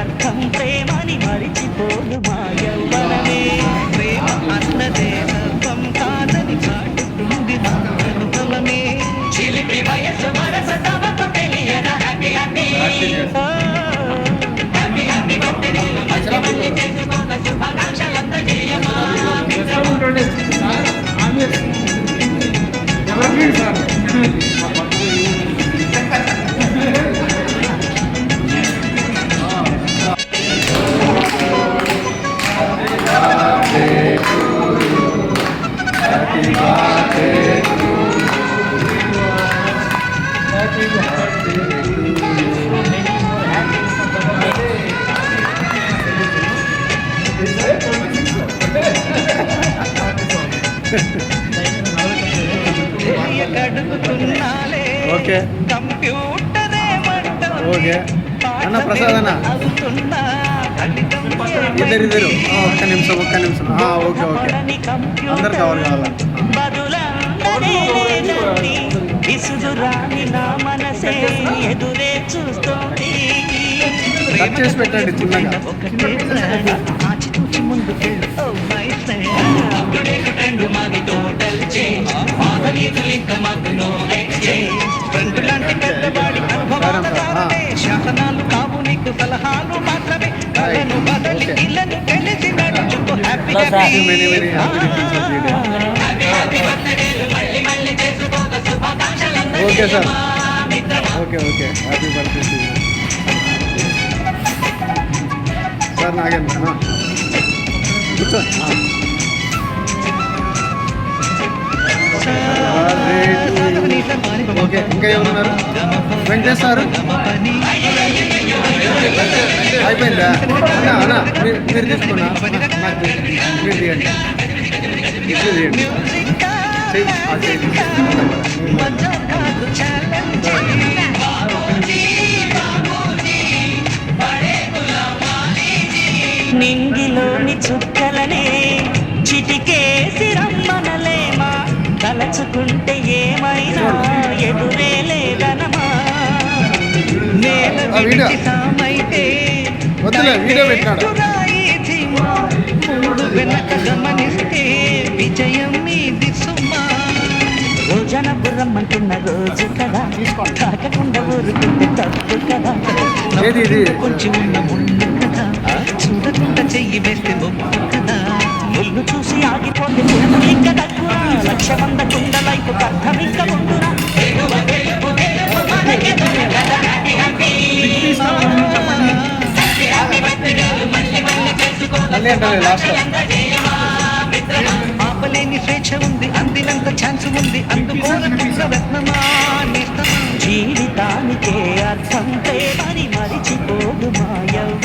అర్థం ప్రేమని మరిచిపోదు మా ఓకే. ఓకే. అన్న, ప్రసాద్ అన్న. ఇద్దరు. ఇద్దరు ఒక్క నిమిషం ఒక్క నిమిషం. Okay okay. అందరు కావాలి? కావాలా కట్ చేసి పెట్టండి చిన్నగా. The day. Okay sir. Okay okay. Happy birthday. Sir Nagendra ఆ. ఓకే ఇంకా ఎవరున్నారు వెంకటేష్ సార్ అయిపోయిందా? అన్నా అన్నా మీరు తీసుకున్నా. నాకు మీరు తీయండి. ఇట్లు తీయండి. నింగిలోని చుక్కలనే చిటికేసి రమ్మన తలచుకుంటే ఏమైనా ఎదురే లేదనమా నేల ఆ వీడియో. విడిచి సామైతే వద్దులే, వీడియో పెట్టినాడు. తలపెట్టురాయి ధీమ. మూడు వెనక గమనిస్తే విజయం మీది సుమా రోజన బుర్రమ్మంటున్న రోజు కదా తాకకుండా ఊరుకుంటే తప్పు కదా? కొంచెం ఉన్న ముళ్ళు కదా చూడకుండా చెయ్యి వేస్తే కదా ముళ్ళు చూసి ఆగిపోతే ఇంకా తక్కువ. లక్ష మంద కుండలైపు అర్థం ఇంకా ముందురా ఆపలేని స్వేచ్ఛ ఉంది అందినంత ఛాన్స్ ఉంది అందుకోనకున్న రత్నమా జీవితానికే అర్థం ప్రేమని మరిచిపోదు మాయవ్వ.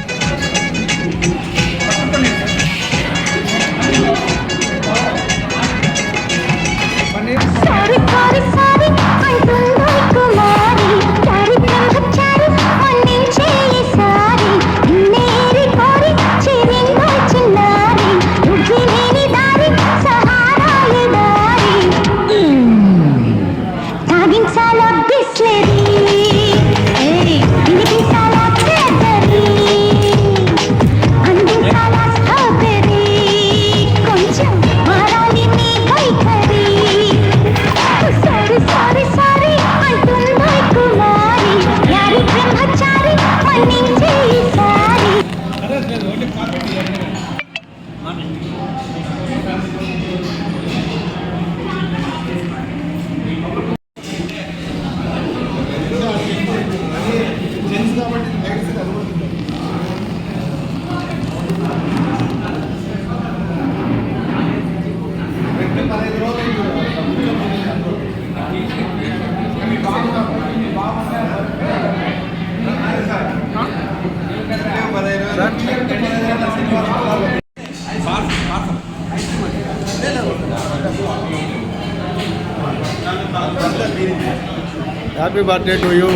Happy birthday to you.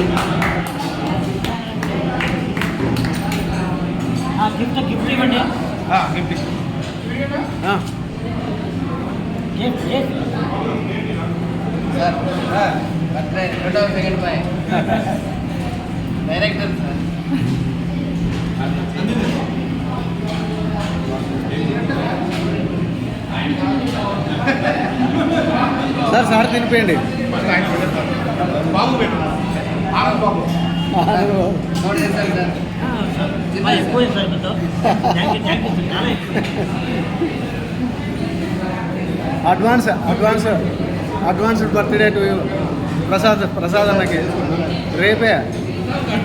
हाँ गिफ्ट गिफ्ट ही बर्थडे हाँ गिफ्ट हाँ gift gift sir birthday photo second में डायरेक्टर सर చాలా ఎక్కువ advance advance advance birthday to you. Prasad Prasad అన్నకి. రేపే.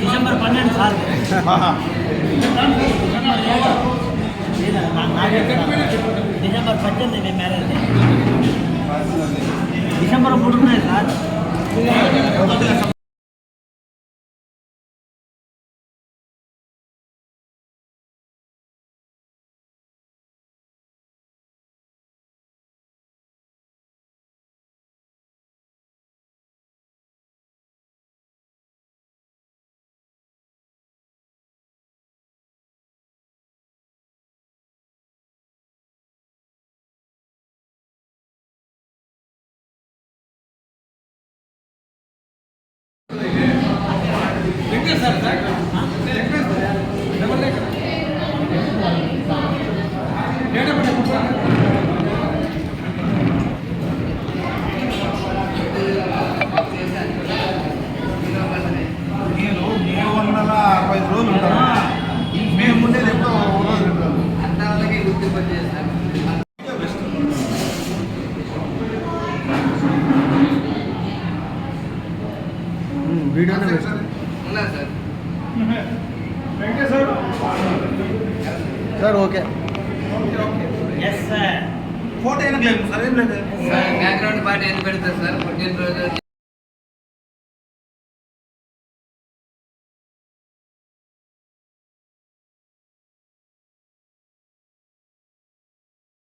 డిసెంబర్ పన్నెండు సార్. డిసెంబర్ పద్దెనిమిది మేము మ్యారేజ్ డిసెంబర్ మూడు ఉన్నాయి సార్ వీడియోనే బెస్ట్ ఉన్నారు sir Venkateswara sir okay yes sir photo అయినా లేదు సార్ ఏం లేదు. బ్యాక్గ్రౌండ్ పార్టీ ఏం పెడతారు సార్? పుట్టినరోజు